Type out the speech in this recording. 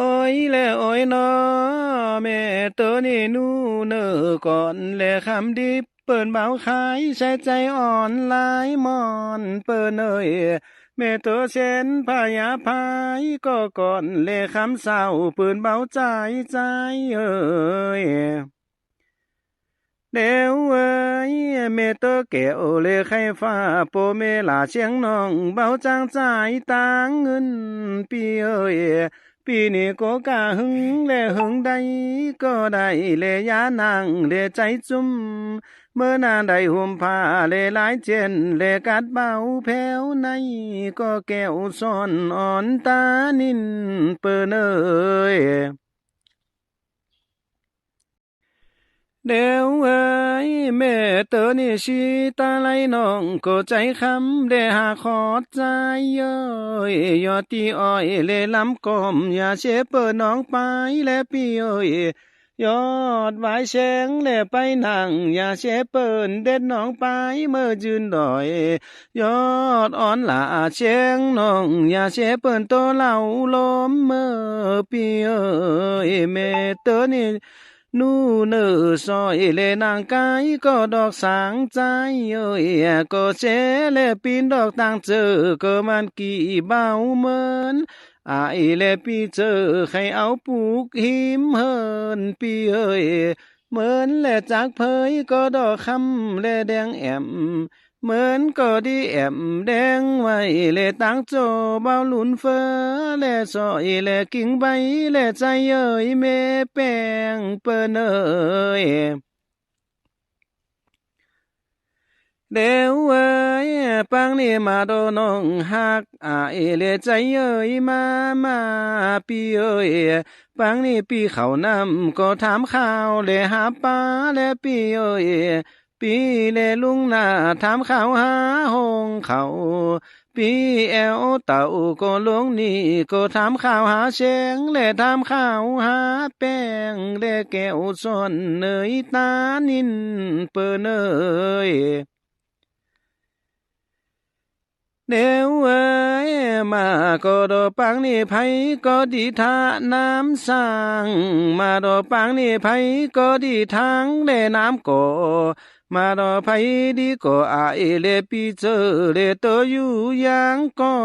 อ้ยแลโอ้ยนอแม่เตอนี่นูเนอก่อนแลคำดิบเปิ้นเบาขายใช้ใจอ่อนลายมอนเปิ้นเอ้ยแม่เตอเส้นพยาพายก็ก่อนแลคำเศร้าเปิ้นเบาใจใจเอ้ยเดวเอ้ยเมเตอแก้วเลไข่ฟ้าโปเมลาเชียงน้องเบาจางใจ่ายตังเงินปีเอ้ย ปีนี้ก็กะหึงเลหึงได้ก็ได้เลยานางเลใจจุ่มเมื่อนานได้ห่มผ้าเลหลายเจนเลกัดเบาแผ่วในก็แก้วซ้อนอ่อนตานินเปิ้นเอ้ยเดี๋ยวเอ้ ยแม่เตอนี่ชีตาไหลน้องก็ใจคำเดหาขอใจเย้ยยอดที่อ้อยเลลำกอมอย่าเชเปิดน้องไปแล นูเนอซอยเลนางกายก็ดอกสางใจเอ้ยก็เชเลปีนดอกต่างเจอก็มันกี่เบาเหมือนอายเลปีเจอใครเอาปลูกหิมเฮินปีเอ้ยเหมือนและจากเผยก็ดอกคำแลแดงแอม เหมือนก็ดีแอมแดงไว้เลตั้งโจเบาหลุนเฟอเลซอยเลกิ่งใบเลใจเอ้ยเมแปงเปิ้นเอ้ยเดี๋ยวเอ้ยปังนี่มาโดนองฮักอายเลใจเอ้ยมามาปีเอ้ยปังนี่ปีเขานำก็ถามข่าวเลหาป้าและปีเอ้ย ปีเลลุงหน้าถามข่าวหาหงเขาปีแอวเต่าก็ลงนี่ก็ถามข่าวหาเชงและถามข่าวหาแป้งและแก้วซ้อนเนยตานินเปิ้นเอ้ยเดวเอ้ยมาก็ดอปังนี่ไผก็ดีท่าน้ำสร้าง มาดอปังนี่ไผก็ดีทางแล่น้ำก่อ มาดอไผดีก็อายเลปีเจอเลโตอยู่อย่างก่อ